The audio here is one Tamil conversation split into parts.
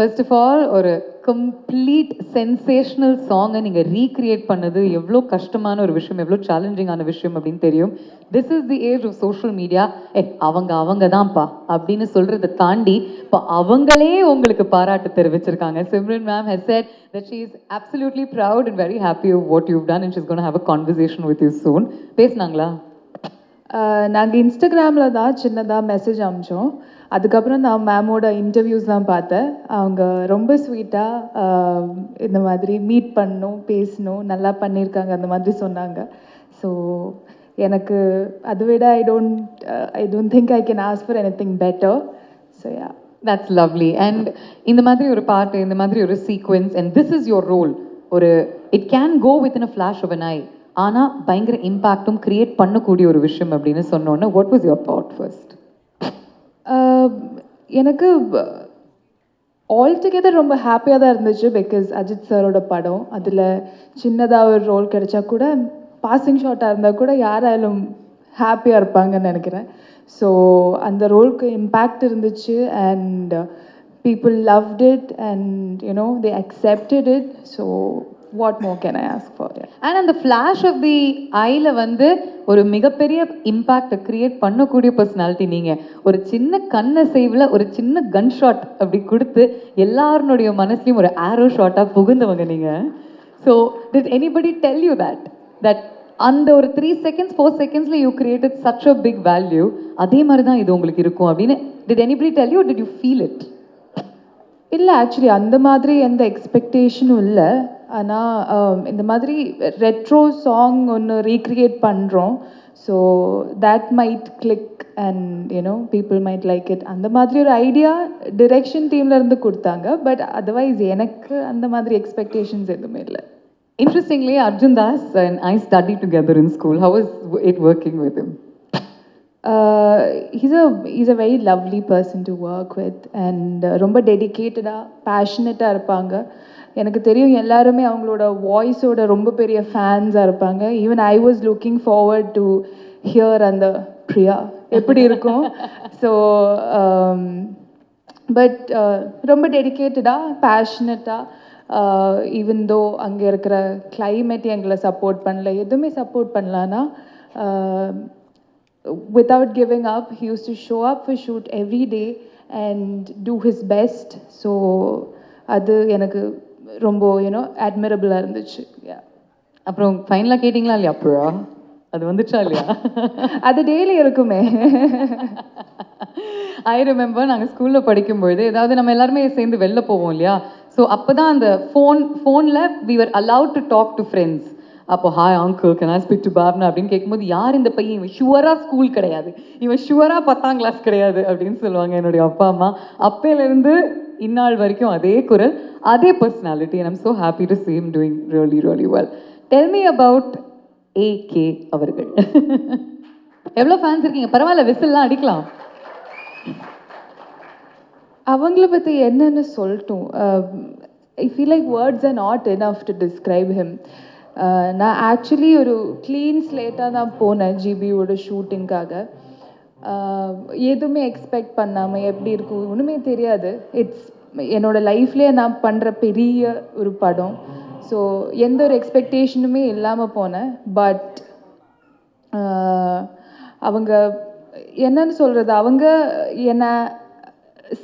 ஃபர்ஸ்ட் ஆஃப் ஆல் ஒரு கம்ப்ளீட் சென்சேஷனல் சாங்கை நீங்கள் ரீக்ரியேட் பண்ணது எவ்வளோ கஷ்டமான ஒரு விஷயம் எவ்வளோ சேலஞ்சிங்கான விஷயம் அப்படின்னு தெரியும். This is the age of social media ஏ அவங்க அவங்க தான்ப்பா அப்படின்னு சொல்கிறத தாண்டி இப்போ அவங்களே உங்களுக்கு பாராட்டு தெரிவிச்சிருக்காங்க. Simran ma'am has said that she is absolutely proud and very happy of what you've done and she's going to have a conversation with you soon. பேசுனாங்களா? நாங்கள் இன்ஸ்டாகிராமில் தான் சின்னதாக மெசேஜ் அமிச்சோம். அதுக்கப்புறம் நான் மேமோட இன்டர்வியூஸ்லாம் பார்த்தேன். அவங்க ரொம்ப ஸ்வீட்டாக இந்த மாதிரி மீட் பண்ணணும் பேசணும் நல்லா பண்ணியிருக்காங்க அந்த மாதிரி சொன்னாங்க. ஸோ எனக்கு அதை விட I don't I don't think I can ask for anything better so yeah that's lovely and இந்த மாதிரி ஒரு பாட்டு இந்த மாதிரி ஒரு sequence and this is your role ஒரு it can go with in a flash of an eye ஆனால் பயங்கர இம்பாக்டும் கிரியேட் பண்ணக்கூடிய ஒரு விஷயம் அப்படின்னு சொன்னோன்னே what was your thought first Um, எனக்கு uh, ஆல் டுகெதர் ரொம்ப ஹாப்பியாக தான் இருந்துச்சு பிகாஸ் அஜித் சாரோட படம். அதில் சின்னதாக ஒரு ரோல் கிடைச்சா கூட பாசிங் ஷாட்டாக இருந்தால் கூட யாராலும் ஹாப்பியாக இருப்பாங்கன்னு நினைக்கிறேன். ஸோ அந்த ரோலுக்கு இம்பேக்ட் இருந்துச்சு and people loved it and you know they accepted it so what more can I ask for and அந்த ஃப்ளாஷ் ஆஃப் தி ஐயில் வந்து ஒரு மிகப்பெரிய இம்பாக்டை கிரியேட் பண்ணக்கூடிய பர்சனாலிட்டி நீங்கள் ஒரு சின்ன கண்ணை சேவில் ஒரு சின்ன கன் ஷாட் அப்படி கொடுத்து எல்லாருனுடைய மனசுலையும் ஒரு ஆரோ ஷாட்டாக புகுந்தவங்க நீங்கள் so did anybody tell you that that அந்த ஒரு த்ரீ செகண்ட்ஸ் ஃபோர் செகண்ட்ஸில் you created such a big value அதே மாதிரி தான் இது உங்களுக்கு இருக்கும் அப்படின்னு did anybody tell you did you feel it இல்லை ஆக்சுவலி அந்த மாதிரி எந்த எக்ஸ்பெக்டேஷனும் இல்லை. ஆனால் um, இந்த மாதிரி ரெட்ரோ சாங் ஒன்று ரீக்ரியேட் பண்ணுறோம் so that might click and you know people might like it அந்த மாதிரி ஒரு ஐடியா டிரெக்ஷன் டீம்லேருந்து கொடுத்தாங்க. பட் அதர்வைஸ் எனக்கு அந்த மாதிரி எக்ஸ்பெக்டேஷன்ஸ் எதுவுமே இல்லை. Interestingly Arjun Das and I study together in school how is it working with him is a is a very lovely person to work with and ரொம்ப டெடிக்கேட்டடாக பேஷனட்டாக இருப்பாங்க. எனக்கு தெரியும் எல்லாருமே அவங்களோட வாய்ஸோட ரொம்ப பெரிய ஃபேன்ஸாக இருப்பாங்க. Even I was looking forward to hear அந்த பிரியா. எப்படி இருக்கும்? ஸோ பட் um, uh, ரொம்ப டெடிக்கேட்டடாக பேஷனட்டாக ஈவன் தோ அங்கே இருக்கிற கிளைமேட் எங்களை சப்போர்ட் பண்ணல. எதுவுமே சப்போர்ட் பண்ணலன்னா uh, without giving up he used to show up for shoot every day and do his best. So அது எனக்கு ரொம்ப யூனோ அட்மிரபிளாக இருந்துச்சு. அப்புறம் ஃபைனலாக கேட்டிங்களா இல்லையா? அப்புறா? அது வந்துச்சா இல்லையா? அது டெய்லி இருக்குமே. ஐ ரிமெம்பர் நாங்கள் ஸ்கூலில் படிக்கும்பொழுது ஏதாவது நம்ம எல்லாருமே சேர்ந்து வெளில போவோம் இல்லையா? ஸோ அப்போ தான் அந்த ஃபோன் ஃபோனில் we are allowed to talk to friends அப்போ hi uncle can I speak to பாப்னா அப்படின்னு கேட்கும்போது யார் இந்த பையன்? இவன் ஷுவராக ஸ்கூல் கிடையாது. இவன் ஷுவராக பத்தாம் கிளாஸ் கிடையாது. அப்படின்னு சொல்லுவாங்க என்னுடைய அப்பா அம்மா. அப்பையிலேருந்து இந்நாள் வரைக்கும் அதே குரல் அதே personality and I'm happy happy same see ரோலி doing really really me tell me about AK அவர்கள். எவ்வளோ ஃபேன்ஸ் இருக்கீங்க? பரவாயில்ல விசில்லாம் அடிக்கலாம். அவங்கள பற்றி என்னென்னு சொல்லட்டும். I feel like words are not enough to describe him நான் ஆக்சுவலி ஒரு க்ளீன் ஸ்லேட்டாக தான் போனேன் ஜிபியோட ஷூட்டிங்காக எதுவுமே எக்ஸ்பெக்ட் பண்ணாமல் எப்படி இருக்கும் ஒன்றுமே தெரியாது. இட்ஸ் என்னோடய லைஃப்லேயே நான் பண்ணுற பெரிய ஒரு படம். ஸோ எந்த ஒரு எக்ஸ்பெக்டேஷனுமே இல்லாமல் போனேன். பட் அவங்க என்னன்னு சொல்கிறது அவங்க என்னை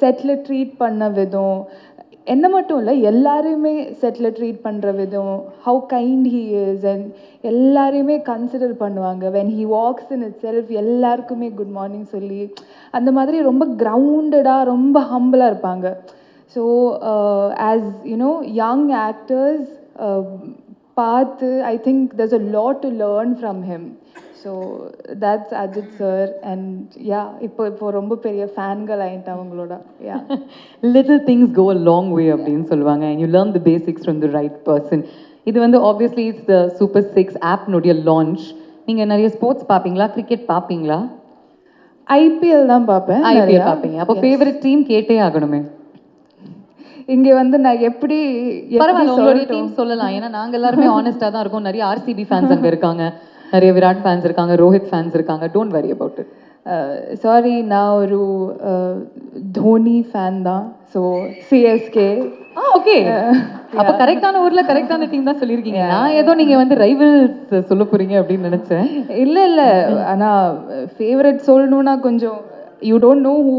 செட்டில் ட்ரீட் பண்ண விதம் என்ன மட்டும் இல்லை எல்லாரையுமே செட்டில் ட்ரீட் பண்ணுற விதம் how kind he is and எல்லாரையுமே கன்சிடர் பண்ணுவாங்க. When he walks in itself எல்லாருக்குமே குட் மார்னிங் சொல்லி அந்த மாதிரி ரொம்ப கிரவுண்டடாக ரொம்ப ஹம்பிளாக இருப்பாங்க. So as you know young actors பார்த்து I think there's a lot to learn from him so that's Ajith sir and yeah இப்போ இப்போ ரொம்ப பெரிய ஃபேன்கள் ஆயிட்டேன் அவங்களோட yeah little things go a long way அப்படின்னு சொல்லுவாங்க. And you learn the basics from the right person இது வந்து obviously it's the super six ஆப்னுடைய launch நீங்கள் நிறைய ஸ்போர்ட்ஸ் பார்ப்பீங்களா? கிரிக்கெட் பார்ப்பீங்களா? ஐபிஎல் தான் பார்ப்பேன். ஐபிஎல் பார்ப்பீங்க. அப்போ ஃபேவரட் டீம் கேட்டே ஆகணுமே. இங்க வந்து நான் எப்படி பரவாயில்ல உங்களுடைய? டீம் சொல்லலாம். ஏன்னா நாங்க எல்லாருமே ஆனஸ்டா தான் இருக்கோம். நிறைய ஆர்சிபி ஃபேன்ஸ் அங்க இருக்காங்க. நிறைய விராட் ஃபேன்ஸ் இருக்காங்க ரோஹித் ஃபேன்ஸ் இருக்காங்க. Don't worry about it sorry நான் ஒரு தோனி ஃபேன் தான். ஸோ சிஎஸ்கே ஆ ஓகே அப்ப கரெக்டான ஊர்ல கரெக்டான டீம் தான் சொல்லியிருக்கீங்க. நான் ஏதோ நீங்க வந்து ரைவல்ஸ் சொல்ல போறீங்க அப்படின்னு நினைச்சேன். இல்லை இல்லை. ஆனால் ஃபேவரட் சொல்லணும்னா கொஞ்சம் you don't know who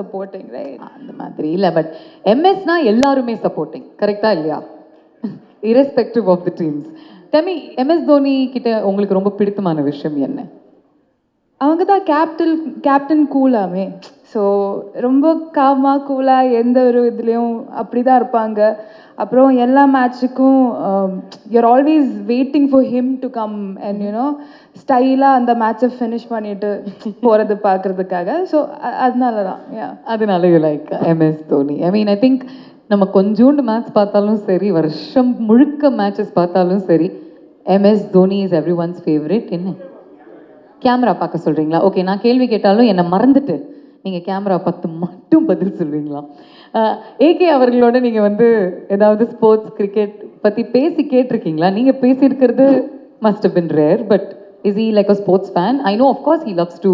supporting right அந்த மாதிரி இல்ல பட் எம்எஸ்னா எல்லாருமே சப்போர்ட்டிங் கரெக்டா இல்லையா? இரஸ்பெக்டிவ் ஆஃப் தி டீம்ஸ் டெமி எம்எஸ் தோனி கிட்ட உங்களுக்கு ரொம்ப பிடித்தமான விஷயம் என்ன? அவங்க தான் கேப்டன் கேப்டன் கூலாமே ஸோ ரொம்ப காமாக கூலாக எந்த ஒரு இதுலேயும் அப்படி தான் இருப்பாங்க. அப்புறம் எல்லா மேட்ச்சுக்கும் you're always waiting for him to come and you know ஸ்டைலாக அந்த மேட்சை ஃபினிஷ் பண்ணிட்டு போகிறது பார்க்குறதுக்காக ஸோ அதனால தான் அதனால you like MS Dhoni I mean I think நம்ம கொஞ்சோண்டு மேட்ச் பார்த்தாலும் சரி வருஷம் முழுக்க மேட்சஸ் பார்த்தாலும் சரி MS Dhoni is everyone's favourite என்ன? கேமரா பார்க்க சொல்கிறீங்களா ஓகே நான் கேள்வி கேட்டாலும் என்னை மறந்துட்டு நீங்கள் கேமரா பார்த்து மட்டும் பதில் சொல்வீங்களா ஏகே அவர்களோட நீங்கள் வந்து ஏதாவது ஸ்போர்ட்ஸ் கிரிக்கெட் பற்றி பேசி கேட்டிருக்கீங்களா? நீங்கள் பேசியிருக்கிறது must been rare but is he like a sports fan I know of course he loves to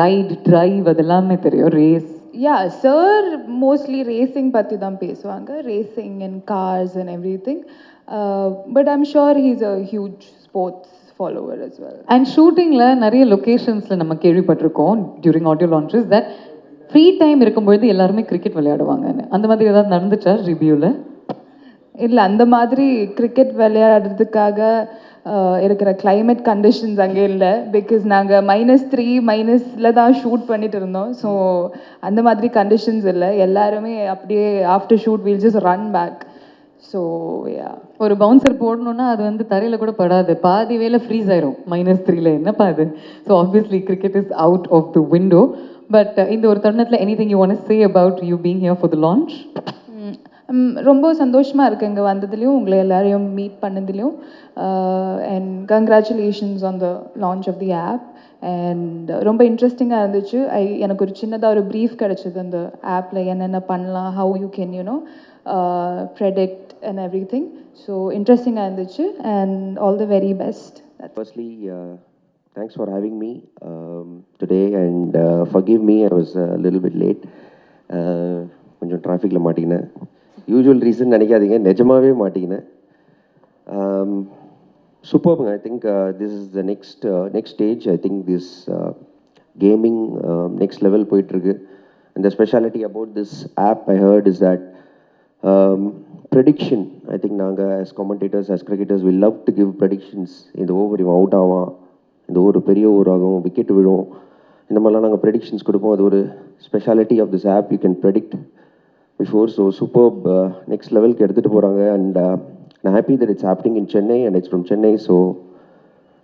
ride drive அதெல்லாமே தெரியும். Race yeah sir mostly racing பற்றி தான் பேசுவாங்க. Racing and cars and everything but I'm sure he's a huge sports follower as well. And ஷூட்டிங்கில் நிறைய லொக்கேஷன்ஸில் நம்ம கேள்விப்பட்டிருக்கோம் during audio launches that free time இருக்கும்பொழுது எல்லாருமே கிரிக்கெட் விளையாடுவாங்கன்னு. அந்த மாதிரி ஏதாவது நடந்துச்சா ரிவ்யூவில் இல்லை அந்த மாதிரி கிரிக்கெட் விளையாடுறதுக்காக இருக்கிற கிளைமேட் கண்டிஷன்ஸ் அங்கே இல்லை. பிகாஸ் நாங்கள் மைனஸ் த்ரீ மைனஸில் தான் ஷூட் பண்ணிட்டு இருந்தோம். ஸோ அந்த மாதிரி கண்டிஷன்ஸ் இல்லை. எல்லாருமே அப்படியே after shoot we'll just run back so yeah ஒரு பவுன்சர் போடணுன்னா அது வந்து தரையில் கூட படாது. பாதி வேலை ஃப்ரீஸ் ஆயிரும். மைனஸ் த்ரீல என்னப்பா அது? So obviously cricket is out of the window but இந்த ஒரு தருணத்தில் anything you want say about you being here for the launch ரொம்ப சந்தோஷமாக இருக்குது இங்கே வந்ததுலேயும் உங்களை எல்லாரையும் meet பண்ணதுலேயும். And congratulations on the launch of the app and ரொம்ப இன்ட்ரெஸ்டிங்காக இருந்துச்சு. ஐ எனக்கு ஒரு சின்னதாக ஒரு ப்ரீஃப் கிடச்சிது அந்த ஆப்பில் என்னென்ன பண்ணலாம் how you can you know predict and everything so இன்ட்ரெஸ்டிங்காக இருந்துச்சு. And all the very best firstly thanks for having me today and forgive me uh, forgive little I late கொஞ்சம் டிராஃபிக்கில் மாட்டிக்கினேன். யூஸ்வல் ரீசன் நினைக்காதீங்க. நிஜமாவே மாட்டிக்கினேன் சூப்பர்ங்க I think this is the next next stage I think this gaming next level போயிட்டுருக்கு. இந்த speciality about this app I heard is that prediction I think நாங்கள் as commentators as cricketers we love to give predictions. இந்த ஓவர் இவன் அவுட் ஆவான். இந்த ஓவர் பெரிய ஓவர் ஆகும் விக்கெட் விழும். இந்த மாதிரிலாம் நாங்கள் ப்ரெடிக்ஷன்ஸ் கொடுப்போம். அது ஒரு speciality of this app you can predict before so super next லெவலுக்கு எடுத்துகிட்டு போகிறாங்க அண்ட் நான் happy that it's happening in Chennai and it's from Chennai so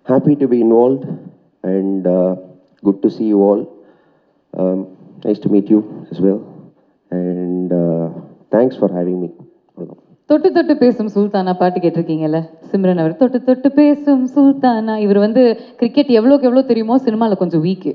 happy to be involve and good to see you all nice to meet you is well and thanks for having me for தொட்டு தொட்டு பேசும் சுல்தானா பாட்டு கேட்டிருக்கீங்கல்ல? சிம்ரன் அவர் தொட்டு தொட்டு பேசும் சுல்தானா. இவர் வந்து கிரிக்கெட் எவ்வளோக்கு எவ்வளோ தெரியுமோ சினிமாவில் கொஞ்சம் வீக்கு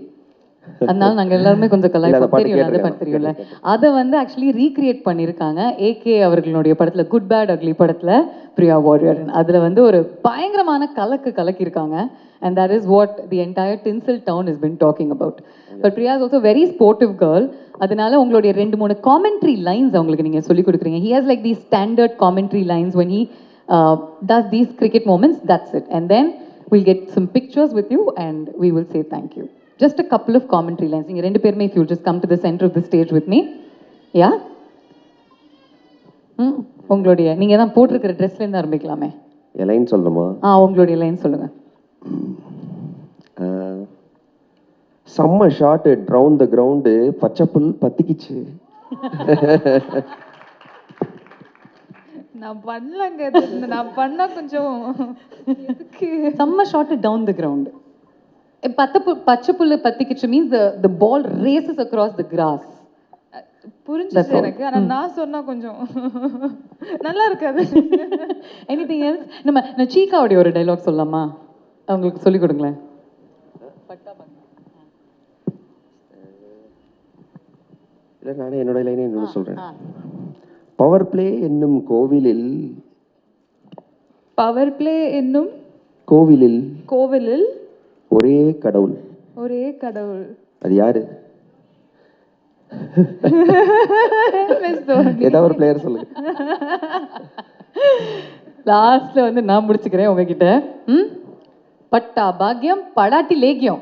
அதனால நாங்க எல்லாருமே கொஞ்சம் கலாய்ப்போம். பாட்டு தெரியும் அந்த. பாட்டு தெரியும்ல. அதை வந்து ஆக்சுவலி ரீக்ரியேட் பண்ணியிருக்காங்க ஏகே அவர்களுடைய படத்துல குட் பேட் அக்லி படத்துல பிரியா வாரியர் அதுல வந்து ஒரு பயங்கரமான கலக்கு கலக்கியிருக்காங்க. And that is what the entire tinsel town is been talking about but Priya is also very sportive girl அதனால உங்களுடைய ரெண்டு மூணு காமெண்ட்ரி லைன்ஸ் அவங்களுக்கு நீங்க சொல்லி கொடுக்குறீங்க. He has like the standard commentary lines when he uh, does these cricket moments. That's it. And then we'll get some pictures with you and we will say thank you just a couple of commentary lines. நீங்க ரெண்டு பேருமே if you'll just come to the center of the stage with me. Yeah? ம் உங்களுடைய நீங்க தான் போட்டிருக்கிற ட்ரெஸ்ல இருந்து ஆரம்பிக்கலாமே. என் லைன் சொல்லணுமா? ஆ உங்களுடைய லைன் சொல்லுங்க. Uh, செம்ம ஷாட்டு ட்ரவுன் த கிரவுண்டு பச்சைப்புல் பத்திக்கிச்சு. நான் பண்ணலங்க. நான் பண்ணா கொஞ்சம் செம்ம ஷாட் டவுன் த கிரவுண்ட் பத்த பு- பச்சை புல்லு பத்திக்கிச்சு means the ball races across the grass புரிஞ்சுச்சு. எனக்கு. ஆனா நான் சொன்னா கொஞ்சம் நல்லா இருக்காது. எனிதிங் எல்ஸ் நம்ம நான் சீக்காவுடைய ஒரு டைலாக் சொல்லலாமா? அவங்களுக்கு சொல்லிக் கொடுங்களேன். இல்லை நானே என்னோட லைனே சொல்கிறேன் பவர் பிளே என்னும் கோவிலில் பவர் பிளே என்னும் கோவிலில் கோவிலில் ஒரே கடவுள். ஒரே கடவுள். அது யாரு? ஏதாவது ஒரு பிளேயர் சொல்லுங்க. லாஸ்ட்ல வந்து நான் முடிச்சுக்கிறேன் உங்ககிட்ட. ம்? பட்டா பாக்யம் படாட்டி லேகியம்.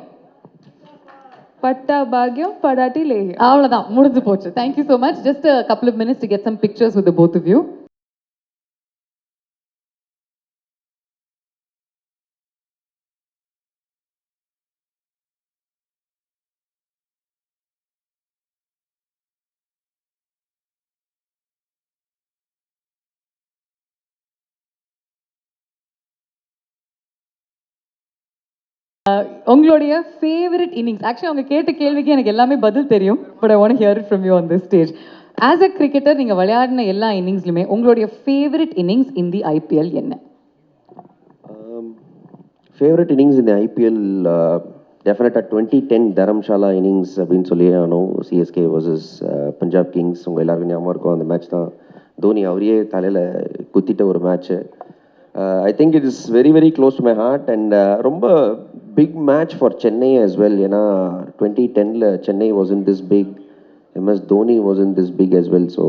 பட்டா பாக்யம் படாட்டி லேகியம். அவ்வளவுதான். முடிஞ்சு போச்சு. Thank you so much just couple of minutes to get some pictures with both of you உங்களுடைய ஃபேவரட் இன்னிங்ஸ் ஆக்சுவலி அவங்க கேட்ட கேள்விக்கு எனக்கு எல்லாமே பதில் தெரியும். But I want hear from you on this stage as a cricketer நீங்கள் விளையாடின எல்லா இன்னிங்ஸ்லையுமே உங்களுடைய favourite innings in the IPL என்ன? ஃபேவரட் இன்னிங்ஸ் இந்த ஐபிஎல் டெஃபினட்டாக டுவெண்ட்டி டென் தரம்ஷாலா இன்னிங்ஸ் அப்படின்னு சொல்லி ஆனோம். சிஎஸ்கே வர்சஸ் பஞ்சாப் கிங்ஸ் உங்கள் எல்லாருக்கும் ஞாபகம் இருக்கும் அந்த மேட்ச் தான். தோனி அவரையே தலையில் குத்திட்ட ஒரு match I think it is very very close to my heart and ரொம்ப big match for Chennai as well ஏன்னா twenty Daniil Chennai was in this big MS Dhoni was in this big as well so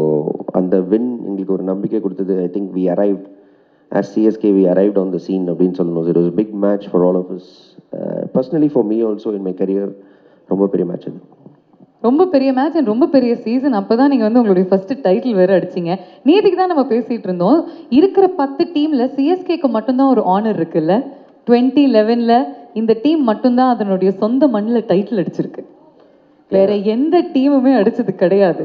அந்த வின் எங்களுக்கு ஒரு நம்பிக்கை கொடுத்தது. I think we arrived as CSK we arrived on the scene அப்படின்னு சொல்லணும். It was big match for all of us personally for me also in my career ரொம்ப பெரிய மேட்ச் அது. ரொம்ப பெரிய மேட்ச் அண்ட் ரொம்ப பெரிய சீசன் அப்போ தான் நீங்கள் வந்து உங்களுடைய ஃபர்ஸ்ட் டைட்டில் வேறு அடிச்சிங்க. நேற்றுக்கு தான் நம்ம பேசிகிட்டு இருந்தோம். இருக்கிற பத்து டீமில் சிஎஸ்கேக்கு மட்டும்தான் ஒரு ஆனர் இருக்குல்ல? டுவெண்ட்டி லெவனில் இந்த டீம் மட்டும்தான் அதனுடைய சொந்த மண்ணில் டைட்டில் அடிச்சிருக்கு. வேற எந்த டீமுமே அடிச்சது கிடையாது.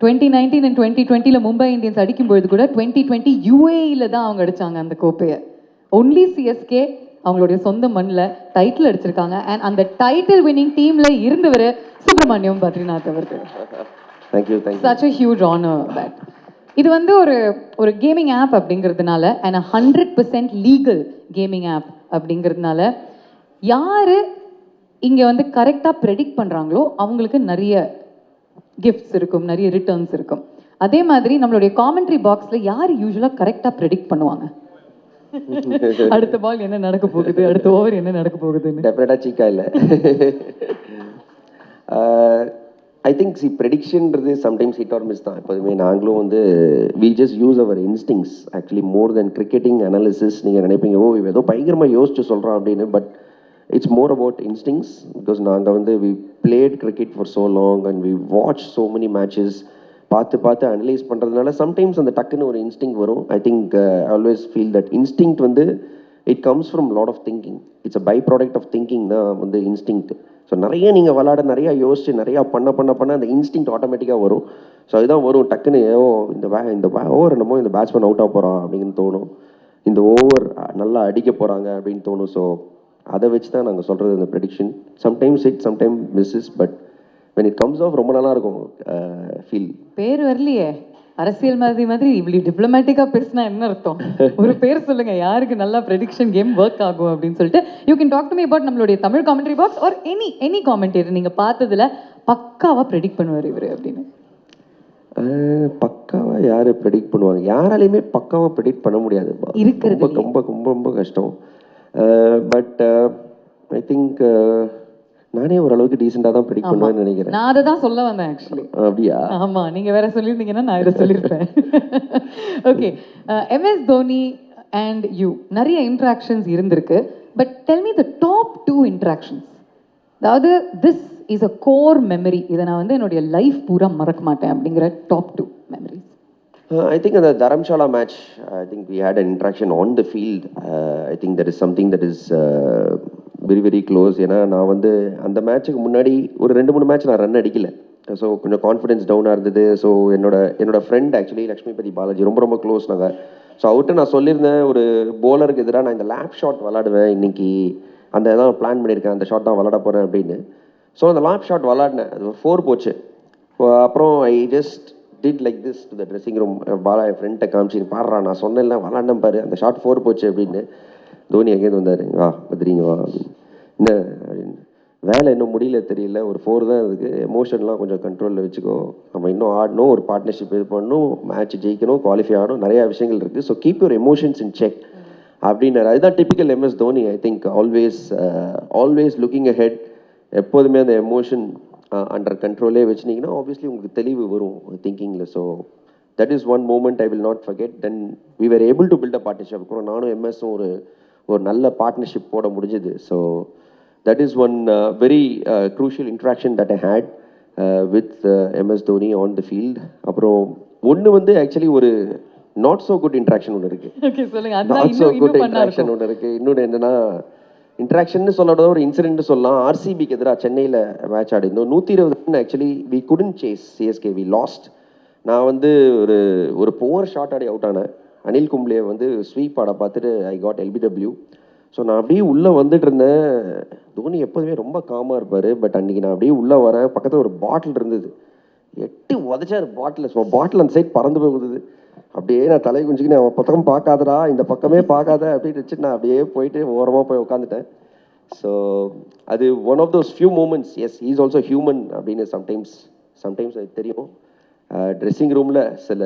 டுவெண்ட்டி நைன்டீன் அண்ட் டுவெண்ட்டி டுவெண்ட்டியில் மும்பை இந்தியன்ஸ் அடிக்கும்பொழுது கூட டுவெண்ட்டி டுவெண்ட்டி யூஏயில் தான் அவங்க அடிச்சாங்க அந்த கோப்பையை. ஒன்லி சிஎஸ்கே அவங்களுடைய சொந்த மண்ணில் டைட்டில் அடிச்சிருக்காங்க. அண்ட் அந்த டைட்டில் வின்னிங் டீமில் இருந்தவர் சுப்பிரமணியம் பத்ரிநாத் அவர்கள். Thank you thank you such a huge honour that இது வந்து ஒரு ஒரு கேமிங் ஆப் அப்படிங்கிறதுனால and hundred percent legal gaming app அப்படிங்கிறதுனால யார் இங்கே வந்து கரெக்டாக ப்ரெடிக்ட் பண்ணுறாங்களோ அவங்களுக்கு நிறைய கிஃப்ட்ஸ் இருக்கும் நிறைய ரிட்டர்ன்ஸ் இருக்கும். அதே மாதிரி நம்மளுடைய காமெண்ட்ரி பாக்ஸில் யார் யூஸ்வலாக கரெக்டாக ப்ரெடிக்ட் பண்ணுவாங்க? அடுத்த பால் என்ன நடக்க போகுது அடுத்த ஓவர் என்ன நடக்க போகுதுன்னு. டெஃபினட்டாக சீக்கா இல்லை. ஐ திங்க் சி ப்ரெடிக்ஷன்றது சம்டைம்ஸ் ஹிட் ஆர் மிஸ் தான். எப்போதுமே நாங்களும் வந்து we just use our instincts actually more than cricketing analysis நீங்கள் நினைப்பீங்க ஓ இவ ஏதோ பயங்கரமாக யோசிச்சு சொல்கிறோம் அப்படின்னு. But it's more about instincts because நாங்கள் வந்து we played cricket for so long and we watch so many matches பார்த்து பார்த்து அனலைஸ் பண்ணுறதுனால சம்டைம்ஸ் அந்த டக்குன்னு ஒரு இன்ஸ்டிங் வரும். I think always feel that instinct வந்து it comes from lot of thinking it's a by product of thinking தான் வந்து இன்ஸ்டிங் ஸோ நிறைய நீங்கள் விளாட நிறையா யோசிச்சு நிறையா பண்ண பண்ண பண்ண அந்த இன்ஸ்டிங் ஆட்டோமேட்டிக்காக வரும். ஸோ அதுதான் வரும். டக்குன்னு ஓ இந்த பே இந்த ஓவர் என்னமோ இந்த பேட்ஸ்மேன் அவுட் ஆக போகிறான் அப்படின்னு தோணும். இந்த ஓவர் நல்லா அடிக்க போகிறாங்க அப்படின்னு தோணும். ஸோ அதை வச்சு தான் நாங்கள் சொல்கிறது இந்த prediction sometimes it sometime misses but when it comes off ரொம்ப நல்லா இருக்கும் ஃபீல் பேர் வரலையே. அரசியல் மாதிரி மாதிரி இப்படி டிப்ளமேட்டிக்கா பேசினா என்ன அர்த்தம்? ஒரு பேர் சொல்லுங்க யாருக்கு நல்லா ப்ரெடிக்ஷன் கேம் ஒர்க் ஆகும் அப்படின்னு சொல்லிட்டு you can talk to me about நம்மளுடைய Tamil commentary box or any any commentator நீங்க பார்த்ததுல பக்காவா ப்ரெடிக்ட் பண்ணுவார் இவரு அப்படின்னு. பக்காவா யார் ப்ரெடிக்ட் பண்ணுவாங்க? யாராலையுமே பக்காவா ப்ரெடிக்ட் பண்ண முடியாது. இருக்கிறது ரொம்ப ரொம்ப ரொம்ப ரொம்ப கஷ்டம். பட் ஐ திங்க் நானே ஓரளவுக்கு டீசெண்டாக தான் ப்ரெடிக்ட் பண்ணுவேன்னு நினைக்கிறேன். நான் அதை தான் சொல்ல வந்தேன் ஆக்சுவலி அப்படியா? ஆமா நீங்க வேற சொல்லியிருந்தீங்கன்னா நான் இதை சொல்லியிருப்பேன். Okay MS Dhoni and you நிறைய இன்ட்ராக்ஷன்ஸ் இருந்திருக்கு. But tell me the top two interactions அதாவது this is a core memory இதை நான் வந்து என்னுடைய லைஃப் பூரா மறக்க மாட்டேன் அப்படிங்கிற top two memories I think அந்த Dharamshala match I think we had an interaction on the field I think that is something that is very very close ஏன்னா நான் வந்து அந்த மேட்ச்சுக்கு முன்னாடி ஒரு ரெண்டு மூணு மேட்ச் நான் ரன் அடிக்கல. ஸோ கொஞ்சம் கான்ஃபிடன்ஸ் டவுனாக இருந்தது. ஸோ என்னோட என்னோட ஃப்ரெண்ட் ஆக்சுவலி லக்ஷ்மிபதி பாலாஜி ரொம்ப ரொம்ப க்ளோஸ் நாங்கள் ஸோ அவர்கிட்ட நான் சொல்லியிருந்தேன் ஒரு போலருக்கு எதிராக நான் இந்த லேப் ஷாட் விளாடுவேன் இன்றைக்கி அந்த இதான் பிளான் பண்ணியிருக்கேன். அந்த ஷாட் தான் விளாட போகிறேன் அப்படின்னு. ஸோ அந்த லேப் ஷாட் விளாடினேன் அது ஃபோர் போச்சு. அப்புறம் I just did like this to the dressing room Bala என் ஃப்ரெண்ட்டை காமிச்சு பாடுறா நான் சொன்னேன்ல விளாண்டேன் பாரு. அந்த ஷாட் ஃபோர் போச்சு அப்படின்னு. தோனி எங்கேருந்து வந்தார். வா பத்திரிங்க வா அப்படின்னு. என்ன வேலை இன்னும் முடியல தெரியல. ஒரு ஃபோர் தான் இருக்குது எமோஷன்லாம் கொஞ்சம் கண்ட்ரோலில் வச்சுக்கோ. நம்ம இன்னும் ஆடணும் ஒரு பார்ட்னர்ஷிப் இது பண்ணணும் மேட்ச் ஜெயிக்கணும் குவாலிஃபை ஆகணும். நிறையா விஷயங்கள் இருக்குது so keep your emotions in check அப்படின்னாரு. அதுதான் typical MS Dhoni I think always always looking ahead எப்போதுமே அந்த எமோஷன் அண்டர் கண்ட்ரோலே வச்சுனீங்கன்னா ஆப்வியஸ்லி உங்களுக்கு தெளிவு வரும் திங்கிங்கில் so that is one moment I will not forget then we were able to build a partnership அப்புறம் நானும் எம்எஸும் ஒரு ஒரு நல்ல பார்ட்னர்ஷிப் போட முடிஞ்சுது. So that is one very crucial interaction that I had with MS Dhoni on the field அப்புறம் ஒன்று வந்து ஆக்சுவலி ஒரு நாட் ஸோ குட் இன்ட்ராக்ஷன் ஒன்று அதுதான் நாட் ஸோ குட் இன்ட்ராக்ஷன் ஒன்று இருக்குது இன்னொன்று என்னன்னா இன்ட்ராக்ஷன் சொல்லக்கூடாத ஒரு இன்சிடென்ட் சொல்லலாம். ஆர்சிபிக்கு எதிராக சென்னையில் மேட்ச் ஆடி இருந்தோம் நூற்றி இருபது actually we couldn't chase CSK we lost நான் வந்து ஒரு ஒரு புவர் ஷாட் ஆடி அவுட் ஆனேன். அனில் கும்ப்ளே வந்து ஸ்வீப் ஆட பார்த்துட்டு ஐ காட் எல்பிடபிள்யூ ஸோ நான் அப்படியே உள்ளே வந்துட்டு இருந்தேன். தோனி எப்போதுமே ரொம்ப காமாக இருப்பார். பட் அன்றைக்கி நான் அப்படியே உள்ளே வரேன். பக்கத்தில் ஒரு பாட்டில் இருந்தது. எட்டு உதச்சார் பாட்டில் ஸோ பாட்டில் அந்த சைட் பறந்து போகுது. அப்படியே நான் தலை குஞ்சுக்கின்னு அவன் பக்கம் பார்க்காதடா இந்த பக்கமே பார்க்காத அப்படின்னு வச்சுட்டு நான் அப்படியே போயிட்டு ஓரமாக போய் உட்காந்துட்டேன் ஸோ அது one of those few moments S is also human அப்படின்னு சம்டைம்ஸ் சம்டைம்ஸ் அது தெரியும். ட்ரெஸ்ஸிங் ரூமில் சில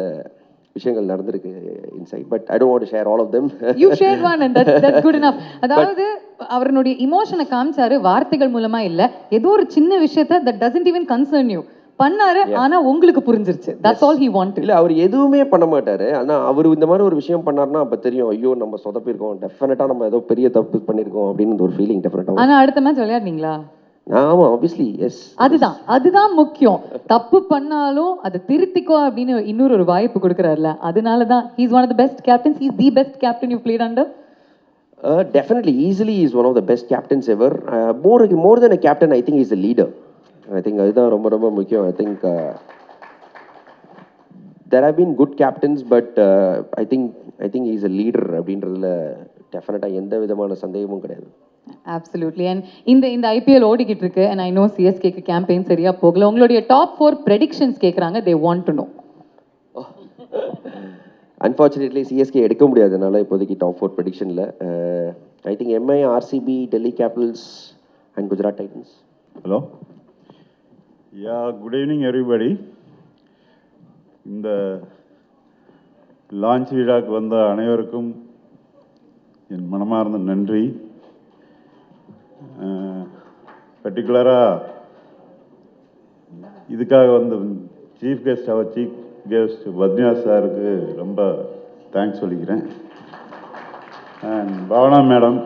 விஷயங்கள் நடந்திருக்கு inside but I don't share all of them you share one and that that's good enough அதாவது அவருடைய இமோஷனை காமிச்சாரு வார்த்தைகள் மூலமா இல்ல. ஏதோ ஒரு சின்ன விஷயத்த that doesn't even concern you பண்ணாரு ஆனா உங்களுக்கு புரிஞ்சிருச்சு. தட்ஸ் ஆல் ஹி வாண்ட் இல்லை அவர் எதுவுமே பண்ண மாட்டாரு. ஆனால் அவர் இந்த மாதிரி ஒரு விஷயம் பண்ணாருன்னா அப்போ தெரியும் ஐயோ நம்ம சொதப்பிருக்கோம் டெஃபினட்டாக நம்ம ஏதோ பெரிய தப்பு பண்ணியிருக்கோம் அப்படின்னு ஒரு ஃபீலிங் டெஃபினட்டாக ஆனா அடுத்த மேட்ச் விளையாடுனீங்களா? ஆமாம் ஆப்வியஸ்லி எஸ் அதுதான் அதுதான் முக்கியம். தப்பு பண்ணாலும் அதை திருத்திக்கோ அப்படின்னு இன்னொரு ஒரு வாய்ப்பு கொடுக்குறாருல அதனால தான் he's one of the best captains he's the best captain you played under definitely, easily is one of the best captains ever. Uh, more, more than a captain, I think he's a leader. I think அதுதான் ரொம்ப ரொம்ப முக்கியம். I think there have been good captains but I think I think is a leader அப்படின்றதுல டெஃபினட்டாக எந்த விதமான சந்தேகமும் கிடையாது. அப்சல்யூட்லி அண்ட் இந்த இந்த ஐபிஎல் ஓடிக்கிட்டு இருக்கு. அண்ட் ஐ நோ சிஎஸ்கேக்கு கேம்பெயின் சரியா போகல. உங்களுடைய டாப் ஃபோர் ப்ரெடிக்ஷன்ஸ் கேட்குறாங்க they want to know unfortunately CSK எடுக்க முடியாதனால இப்போதைக்கு top four ப்ரெடிக்ஷனில் I think MI RCB Delhi Capitals and Gujarat Titans hello yeah good evening everybody இந்த லான்ச் விழாக்கு வந்த அனைவருக்கும் என் மனமார்ந்த நன்றி. பர்டிகுலராக இதுக்காக வந்த சீஃப் கெஸ்ட் அவர் சீஃப் கெஸ்ட் பத்னியா சாருக்கு ரொம்ப தேங்க்ஸ் சொல்லிக்கிறேன். அண்ட் பாவனா மேடம்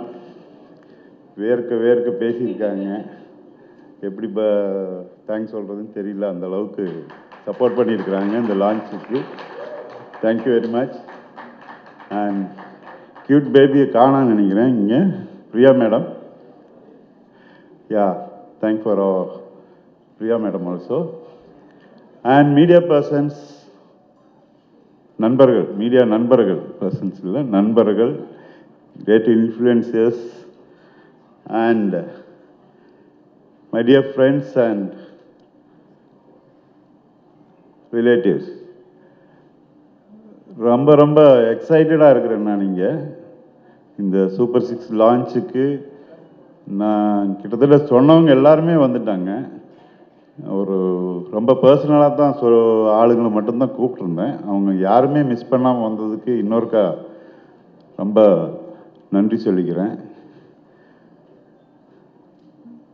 வேர்க்க வேர்க்க பேசியிருக்காங்க. எப்படி ப தேங்க்ஸ் சொல்கிறதுன்னு தெரியல அந்த அளவுக்கு சப்போர்ட் பண்ணியிருக்கிறாங்க இந்த லான்ச்சுக்கு thank you very much and cute பேபியை காணான்னு நினைக்கிறேன் இங்கே. Priya madam. Yeah thank for Priya madam also. And media persons நண்பர்கள் மீடியா நண்பர்கள் பர்சன்ஸ் இல்லை நண்பர்கள் great influences and my dear friends and relatives ரொம்ப ரொம்ப எக்ஸைட்டடாக இருக்கிறேன் நான் இங்கே இந்த சூப்பர் சிக்ஸ் லான்ச்சுக்கு நான் கிட்டத்தட்ட சொன்னவங்க எல்லாருமே வந்துட்டாங்க. ஒரு ரொம்ப பர்சனலாக தான் சொ ஆளுங்களை மட்டும்தான் கூப்பிட்ருந்தேன் அவங்க யாருமே மிஸ் பண்ணாமல் வந்ததுக்கு இன்னொருக்கா ரொம்ப நன்றி சொல்லிக்கிறேன்.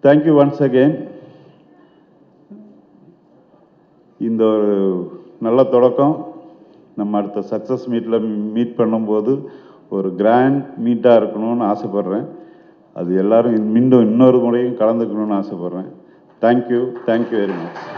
தேங்க்யூ ஒன்ஸ் அகெயின் இந்த ஒரு நல்ல தொடக்கம். நம்ம அடுத்த சக்ஸஸ் மீட்டில் மீட் பண்ணும்போது ஒரு கிராண்ட் மீட்டாக இருக்கணும்னு ஆசைப்பட்றேன். அது எல்லாரும் மீண்டும் இன்னொரு முறையும் கலந்துக்கணும்னு ஆசைப்பட்றேன். Thank you thank you very much